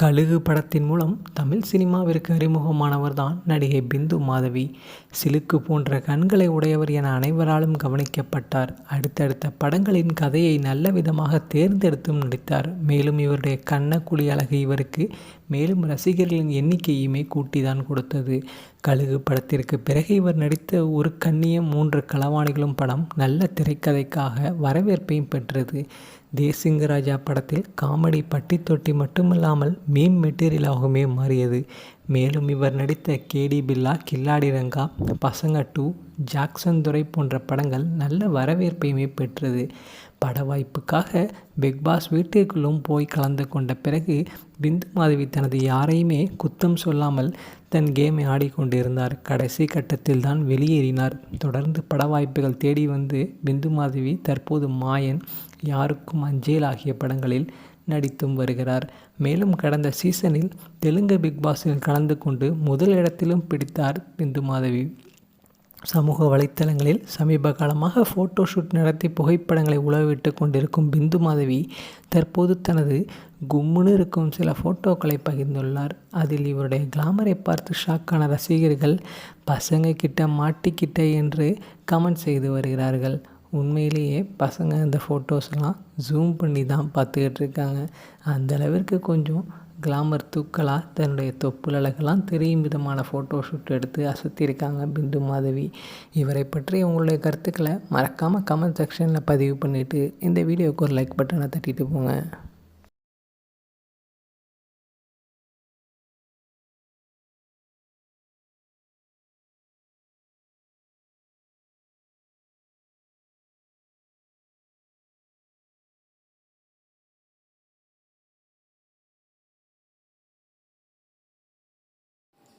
கழுகு படத்தின் மூலம் தமிழ் சினிமாவிற்கு அறிமுகமானவர் தான் நடிகை பிந்து மாதவி. சிலுக்கு போன்ற கண்களை உடையவர் என அனைவராலும் கவனிக்கப்பட்டார். அடுத்தடுத்த படங்களின் கதையை நல்ல விதமாக தேர்ந்தெடுத்தும் நடித்தார். மேலும் இவருடைய கண்ணக்குழி அழகு இவருக்கு மேலும் ரசிகர்களின் எண்ணிக்கையுமே கூட்டிதான் கொடுத்தது. கழுகு படத்திற்கு பிறகு இவர் நடித்த ஒரு கண்ணியம் மூன்று களவாணிகளும் படம் நல்ல திரைக்கதைக்காக வரவேற்பையும் பெற்றது. தேசிங்கராஜா படத்தில் காமெடி பட்டி தொட்டி மட்டுமல்லாமல் மீம் மெட்டீரியலாகவுமே மாறியது. மேலும் இவர் நடித்த கேடி பில்லா கில்லாடி ரங்கா பசங்க டூ ஜாக்சன் துரை போன்ற படங்கள் நல்ல வரவேற்பையுமே பெற்றது. பட வாய்ப்புக்காக பிக்பாஸ் வீட்டிற்குள்ளும் போய் கலந்து கொண்ட பிறகு பிந்து மாதவி தனது யாரையுமே குத்தம் சொல்லாமல் தன் கேமை ஆடிக்கொண்டிருந்தார். கடைசி கட்டத்தில் தான் வெளியேறினார். தொடர்ந்து பட வாய்ப்புகள் தேடி வந்து பிந்து மாதவி தற்போது மாயன் யாருக்கும் அஞ்சேல் ஆகிய படங்களில் நடித்தும் வருகிறார். மேலும் கடந்த சீசனில் தெலுங்கு பிக் பாஸில் கலந்து கொண்டு முதல் இடத்திலும் பிடித்தார் பிந்து மாதவி. சமூக வலைத்தளங்களில் சமீப காலமாக ஃபோட்டோ ஷூட் நடத்தி புகைப்படங்களை உளவிட்டு கொண்டிருக்கும் பிந்து மாதவி தற்போது தனது கும்முன்னு இருக்கும் சில ஃபோட்டோக்களை பகிர்ந்துள்ளார். அதில் இவருடைய கிளாமரை பார்த்து ஷாக்கான ரசிகர்கள் பசங்க கிட்ட மாட்டிக்கிட்ட என்று கமெண்ட் செய்து வருகிறார்கள். உண்மையிலேயே பசங்க அந்த ஃபோட்டோஸ்லாம் ஜூம் பண்ணி தான் பார்த்துக்கிட்டு இருக்காங்க அந்தளவிற்கு கொஞ்சம் கிளாமர் தூக்கலாக தன்னுடைய தொப்புள் அழகெல்லாம் தெரியும் விதமான ஃபோட்டோ ஷூட் எடுத்து அசத்தியிருக்காங்க பிந்து மாதவி. இவரை பற்றி உங்களுடைய கருத்துக்களை மறக்காமல் கமெண்ட் செக்ஷனில் பதிவு பண்ணிவிட்டு இந்த வீடியோவுக்கு ஒரு லைக் பட்டனை தட்டிட்டு போங்க.